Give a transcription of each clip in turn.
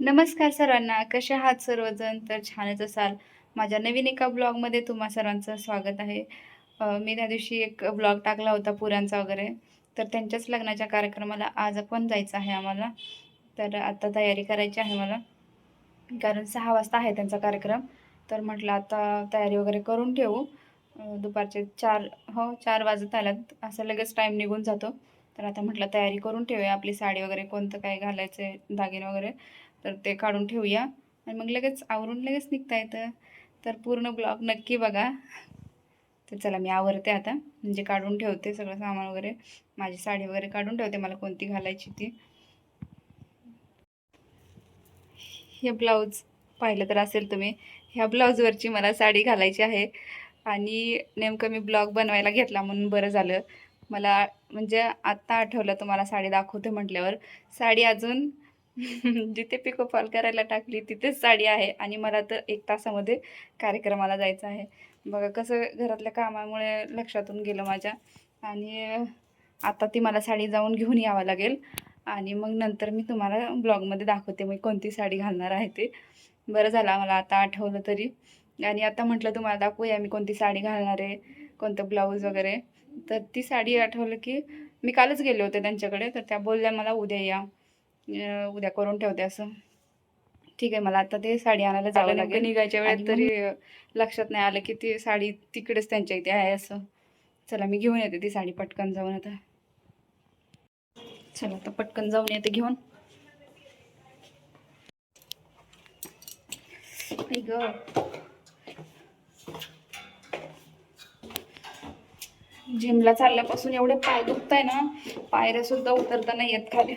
नमस्कार सर्वांना कसे आहात सर्वजण? तर छानच असाल. माझ्या नवीन एका ब्लॉगमध्ये तुम्हा सर्वांचं स्वागत आहे. मी त्या दिवशी एक ब्लॉग टाकला होता पुरांचा वगैरे. तर त्यांच्याच लग्नाच्या कार्यक्रमाला आज पण जायचं आहे आम्हाला. तर आत्ता तयारी करायची आहे मला. कारण सहा वाजता आहे त्यांचा कार्यक्रम. तर म्हटलं आता तयारी वगैरे करून ठेवू. दुपारचे चार हो चार वाजत आल्यात. असं लगेच टाईम निघून जातो. तर आता म्हटलं तयारी करून ठेवूया. आपली साडी वगैरे कोणतं काय घालायचं आहे दागिने वगैरे. तर ते काढून ठेवूया. आणि मग लगेच आवरून लगेच निघता येतं. तर पूर्ण ब्लॉग नक्की बघा. तर चला मी आवरते आता. म्हणजे काढून ठेवते सगळं सामान वगैरे. माझी साडी वगैरे काढून ठेवते. मला कोणती घालायची ती. हे ब्लाऊज पाहिलं तर असेल तुम्ही. ह्या ब्लाऊजवरची मला साडी घालायची आहे. आणि नेमकं मी ब्लॉग बनवायला घेतला म्हणून बरं झालं. मला म्हणजे आत्ता आठवलं तुम्हाला साडी दाखवते म्हटल्यावर. साडी अजून जिथे पिको फॉल करायला टाकली तिथेच साडी आहे आणि मला तर एक तासामध्ये कार्यक्रमाला जायचं आहे. बघा कसं घरातल्या कामामुळे लक्षातून गेलं माझ्या. आणि आता ती मला साडी जाऊन घेऊन यावं लागेल. आणि मग नंतर मी तुम्हाला ब्लॉगमध्ये दाखवते मी कोणती साडी घालणार आहे ते. बरं झालं मला आता आठवलं तरी. आणि आता म्हटलं तुम्हाला दाखवूया मी कोणती साडी घालणार आहे कोणतं ब्लाऊज वगैरे. तर ती साडी आठवलं की मी कालच गेले होते त्यांच्याकडे तर त्या बोलल्या मला उद्या या. उद्या करून ठेवते असं. ठीक आहे मला आता ते साडी आणायला जावं लागेल. निघायच्या वेळेत तरी लक्षात नाही आलं की ती साडी तिकडेच त्यांच्या इथे आहे असं. चला मी घेऊन येते ती साडी पटकन जाऊन आता. चला आता पटकन जाऊन येते घेऊन. ग. जिमला चालल्यापासून एवढे पाय दुखताय ना पायऱ्या सुद्धा उतरता नाही येत खाली.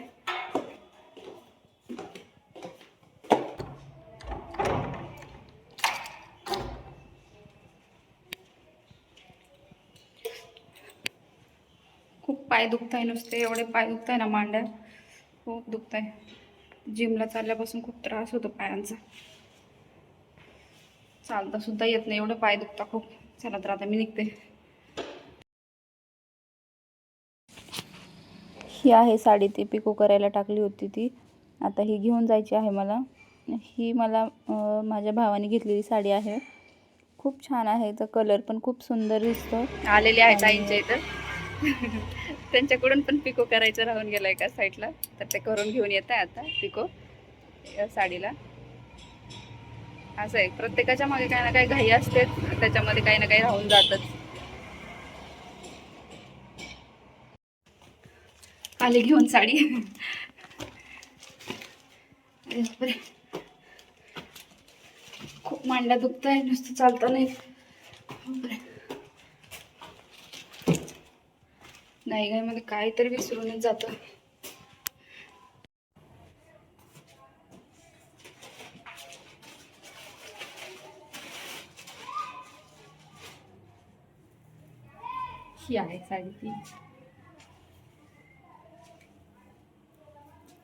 पाय दुखताय नुसते एवढे पाय दुखताय ना मांड्या खूप दुखताय. जिमला चालल्यापासून खूप त्रास होतो पायांचा. चालता सुद्धा येत नाही एवढे पाय दुखता खूप. चला तर आता मी निघते. ही आहे साडी ती पिको करायला टाकली होती ती. आता ही घेऊन जायची आहे मला. ही मला माझ्या भावाने घेतलेली साडी आहे. खूप छान आहे तर कलर पण खूप सुंदर दिसतो. आलेले आहेत आईंच्या इथं. त्यांच्याकडून पण पिको करायचं राहून गेलं एका साईडला? तर ते करून घेऊन येत आहे आता पिको या साडीला. असं आहे. प्रत्येकाच्या मागे काही ना काही घाई असते त्याच्यामध्ये काही ना काही राहून जातच. आले घेऊन साडी. खूप मांड्या दुखत आहे नुसतं चालतं नाही. नाही मध्ये काहीतरी विसरूनच जातं. ही आहे साडी ती.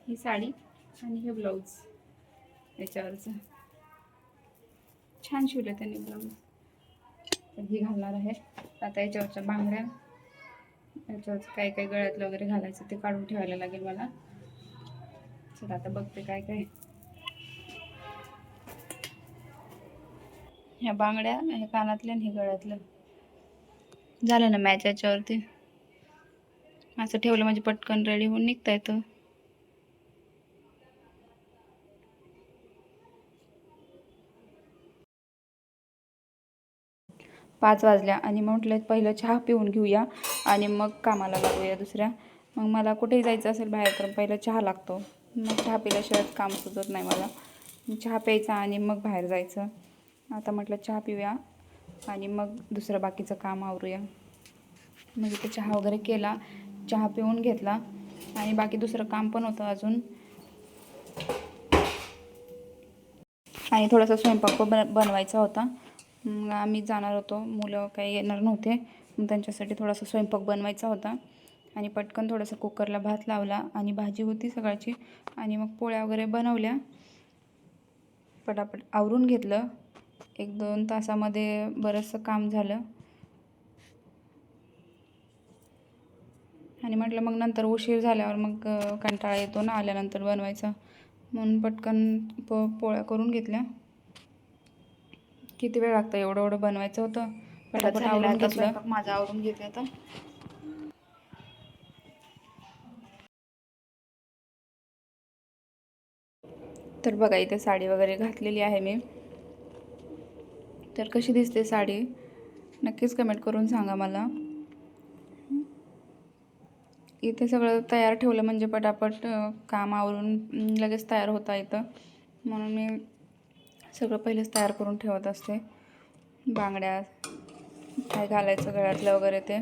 ही साडी आणि हे ब्लाऊज याच्यावरचं. छान शिवलं त्यांनी ब्लाऊज. तर ही घालणार आहे. आता याच्यावरच्या बांगड्या याच्यावर काय काय गळ्यातलं वगैरे घालायचं ते काढून ठेवायला लागेल मला. चला आता बघते काय काय. ह्या बांगड्या हे कानातल्या आणि हे गळ्यातलं झालं ना मॅच याच्यावरती. असं ठेवलं म्हणजे पटकन रेडी होऊन निघता येतं. पाच वाजल्या आणि म्हटलं पहिलं चहा पिऊन घेऊया. आणि मग कामाला लागूया दुसऱ्या. मग मला कुठेही जायचं असेल बाहेर तर पहिलं चहा लागतो. मग चहा पिल्याशिवाय काम सुचत नाही मला. चहा प्यायचा आणि मग बाहेर जायचं. आता म्हटलं चहा पिऊया आणि मग दुसरं बाकीचं काम आवरूया. मग इथे चहा वगैरे केला चहा पिऊन घेतला आणि बाकी दुसरं काम पण होतं अजून. आणि थोडासा स्वयंपाक पण बन बनवायचा होता. मग आम्ही जाणार होतो. मुलं काही येणार नव्हते. मग त्यांच्यासाठी थोडासा स्वयंपाक बनवायचा होता. आणि पटकन थोडंसं कुकरला भात लावला आणि भाजी होती सकाळची. आणि मग पोळ्या वगैरे बनवल्या. पटापट आवरून घेतलं. एक दोन तासामध्ये बरंचसं काम झालं. आणि म्हटलं मग नंतर उशीर झाल्यावर मग कंटाळा येतो ना आल्यानंतर बनवायचा. म्हणून पटकन प पोळ्या करून घेतल्या. किती वेळ लागतं एवढं एवढं बनवायचं होतं? पटापट आवरून घेतलं. माझं आवरून घेतलं आता. तर बघा इथे साडी वगैरे घातलेली आहे मी. तर कशी दिसते साडी? नक्कीच कमेंट करून सांगा मला. इथे सगळं तयार ठेवलं म्हणजे पटापट अं, काम आवरून अं, लगेच तयार होता येतं म्हणून मी सगळं पहिलेच तयार करून ठेवत असते. बांगड्या काय घालायचं गळ्यातलं वगैरे ते?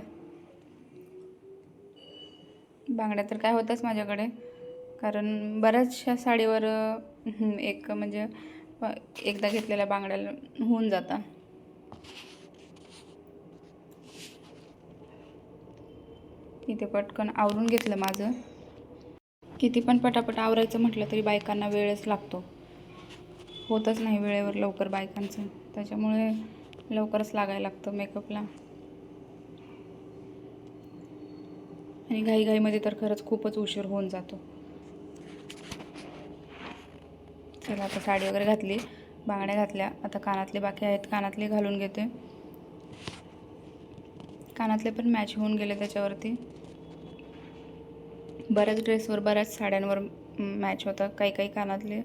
बांगड्या तर काय होतच माझ्याकडे. कारण बऱ्याचशा साडीवर एक म्हणजे एकदा घेतलेल्या बांगड्याला होऊन जाता इथे पटकन आवरून घेतलं माझं. किती पण पटापट आवरायचं म्हटलं तरी बायकांना वेळच लागतो. होतच नाही वेळेवर लवकर बायकांचं. त्याच्यामुळे लवकरच लागायला लागतं मेकअपला. आणि घाईघाईमध्ये तर खरंच खूपच उशीर होऊन जातो. चला आता साडी वगैरे घातली बांगड्या घातल्या. आता कानातले बाकी आहेत कानातले घालून घेते. कानातले पण मॅच होऊन गेले त्याच्यावरती. बऱ्याच ड्रेसवर बऱ्याच साड्यांवर मॅच होतं काही काही कानातले.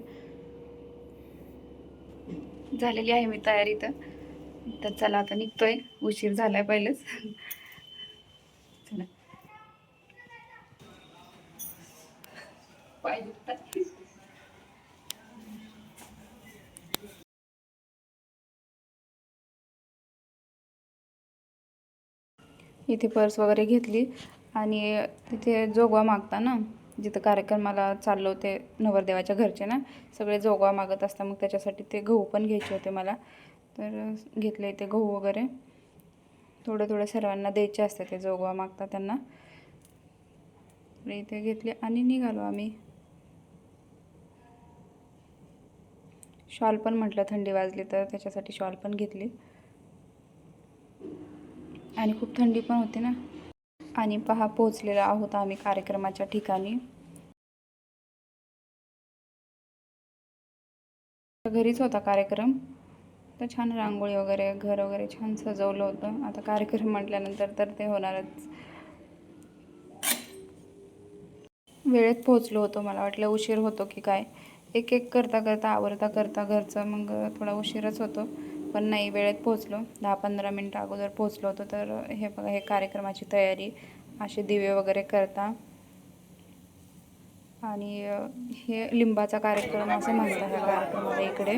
झालेली आहे मी तयारी तर. तर चला आता निघतोय. उशीर झालाय पहिलेच. चला. पाय दुखतात. इथे पर्स वगैरे घेतली आणि तिथे जोगवा मागता ना जिथं कार्यक्रमाला चाललो होते नवरदेवाच्या घरचे ना सगळे जोगवा मागत असतात मग त्याच्यासाठी ते गहू पण घ्यायचे होते मला. तर घेतले इथे गहू वगैरे. थोडं थोडं सर्वांना द्यायचे असते ते जोगवा मागता त्यांना. इथे घेतले आणि निघालो आम्ही. शॉल पण म्हटलं थंडी वाजली तर त्याच्यासाठी शॉल पण घेतली. आणि खूप थंडी पण होती ना. आणि पहा पोहोचलेलो आहोत आम्ही कार्यक्रमाच्या ठिकाणी. घरीच होता कार्यक्रम. तर छान रांगोळी वगैरे घर वगैरे छान सजवलं होतं. आता कार्यक्रम म्हटल्यानंतर तर ते होणारच. वेळेत पोहोचलो होतो. मला वाटलं उशीर होतो की काय. एक एक करता करता आवरता करता घरचं मग थोडा उशीरच होतो. पण नाही वेळेत पोहोचलो. दहा पंधरा मिनटं अगोदर पोहोचलो होतो. तर हे बघा हे कार्यक्रमाची तयारी. असे दिवे वगैरे करता. आणि हे लिंबाचा कार्यक्रम असं म्हणतात ह्या कार्यक्रमाला इकडे.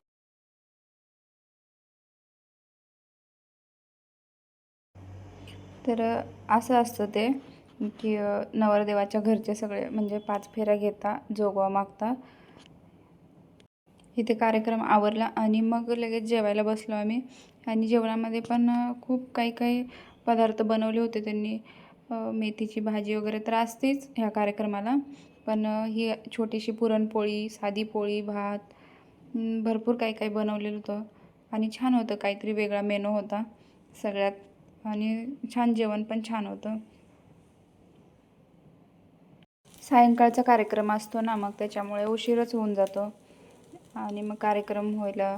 तर असं असतं ते की नवरदेवाच्या घरचे सगळे म्हणजे पाच फेऱ्या घेता जोगवा मागता. इथे कार्यक्रम आवरला आणि मग लगेच जेवायला बसलो आम्ही. आणि जेवणामध्ये पण खूप काही काही पदार्थ बनवले होते त्यांनी. मेथीची भाजी वगैरे तर असतेच ह्या कार्यक्रमाला. पण ही छोटीशी पुरणपोळी साधी पोळी भात भरपूर काही काही बनवलेलं होतं. आणि छान होतं काहीतरी वेगळा मेनू होता. सगळ्यात आणि छान जेवण पण छान होतं. सायंकाळचा कार्यक्रम असतो ना मग त्याच्यामुळे उशीरच होऊन जातो. आणि मग कार्यक्रम व्हायला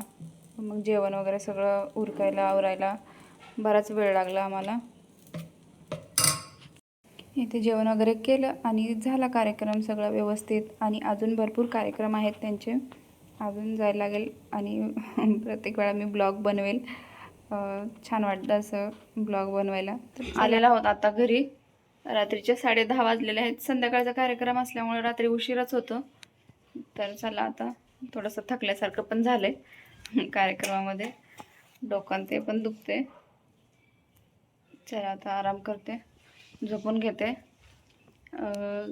मग जेवण वगैरे सगळं उरकायला आवरायला बराच वेळ लागला आम्हाला. इथे जेवण वगैरे केलं आणि झाला कार्यक्रम सगळा व्यवस्थित. आणि अजून भरपूर कार्यक्रम आहेत त्यांचे. अजून जायला लागेल आणि प्रत्येक वेळा मी ब्लॉग बनवेल. छान वाटतं असं ब्लॉग बनवायला. तर आलेला होता आता घरी. रात्रीचे साडे दहा वाजलेले आहेत. संध्याकाळचा कार्यक्रम असल्यामुळे रात्री उशीरच होतो. तर चला आता थोडंसं थकल्यासारखं पण झालंय कार्यक्रमामध्ये. डोकं ते पण दुखते चला आता आराम करते. झोपून घेते.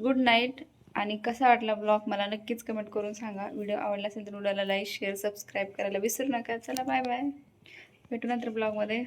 गुड नाईट आणि कसा वाटला ब्लॉग मला नक्कीच कमेंट करून सांगा. व्हिडिओ आवडला असेल तर व्हिडिओला लाईक शेअर सबस्क्राईब करायला विसरू नका. चला बाय बाय भेटू नंतर ब्लॉगमध्ये.